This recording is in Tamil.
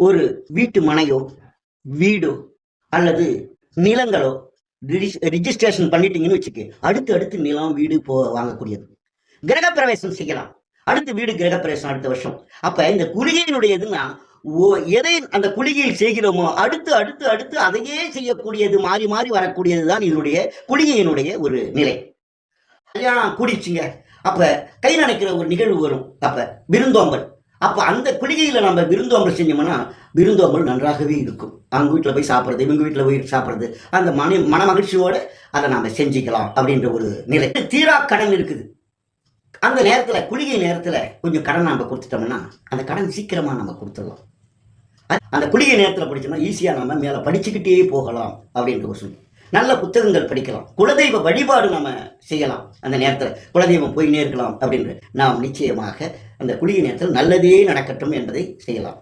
ஒரு வீட்டு மனையோ வீடோ அல்லது நிலங்களோ ரிஜிஸ்ட்ரேஷன் பண்ணிட்டீங்கன்னு வச்சுக்க அடுத்து அடுத்து நிலம் வீடு போ வாங்கக்கூடியது. கிரகப்பிரவேசம் செய்யலாம். அடுத்து வீடு கிரகப்பிரவேசம் அடுத்த வருஷம். அப்ப இந்த குளிகையினுடைய இதுன்னா ஓ- எதை அந்த குளிகையில் செய்கிறோமோ அடுத்து அடுத்து அடுத்து அதையே செய்யக்கூடியது மாறி மாறி வரக்கூடியது தான் இதனுடைய குளிகையினுடைய ஒரு நிலை. கல்யாணம் கூடிச்சுங்க அப்ப கை நினைக்கிற ஒரு நிகழ்வு வரும். அப்ப விருந்தோம்பல். அப்போ அந்த குளிகையில் நம்ம விருந்தோம்பல் செஞ்சோம்னா விருந்தோம்பல் நன்றாகவே இருக்கும். அவங்க வீட்டில் போய் சாப்பிட்றது இவங்க வீட்டில் போய் சாப்பிட்றது அந்த மன மன மகிழ்ச்சியோடு அதை நாம் செஞ்சுக்கலாம் அப்படின்ற ஒரு நிலை. தீரா கடன் இருக்குது. அந்த நேரத்தில் குளிகை நேரத்தில் கொஞ்சம் கடன் நம்ம கொடுத்துட்டோம்னா அந்த கடன் சீக்கிரமாக நம்ம கொடுத்துடலாம். அந்த குளிகை நேரத்தில் படித்தோம்னா ஈஸியாக நம்ம மேலே படிச்சுக்கிட்டே போகலாம் அப்படின்ற ஒரு சொல்லி நல்ல புத்தகங்கள் படிக்கலாம். குலதெய்வ வழிபாடு நம்ம செய்யலாம். அந்த நேரத்தில் குலதெய்வம் போயினே இருக்கலாம் அப்படின்ற நாம் நிச்சயமாக அந்த குளிய நேரத்தில் நல்லதே நடக்கட்டும் என்பதை செய்யலாம்.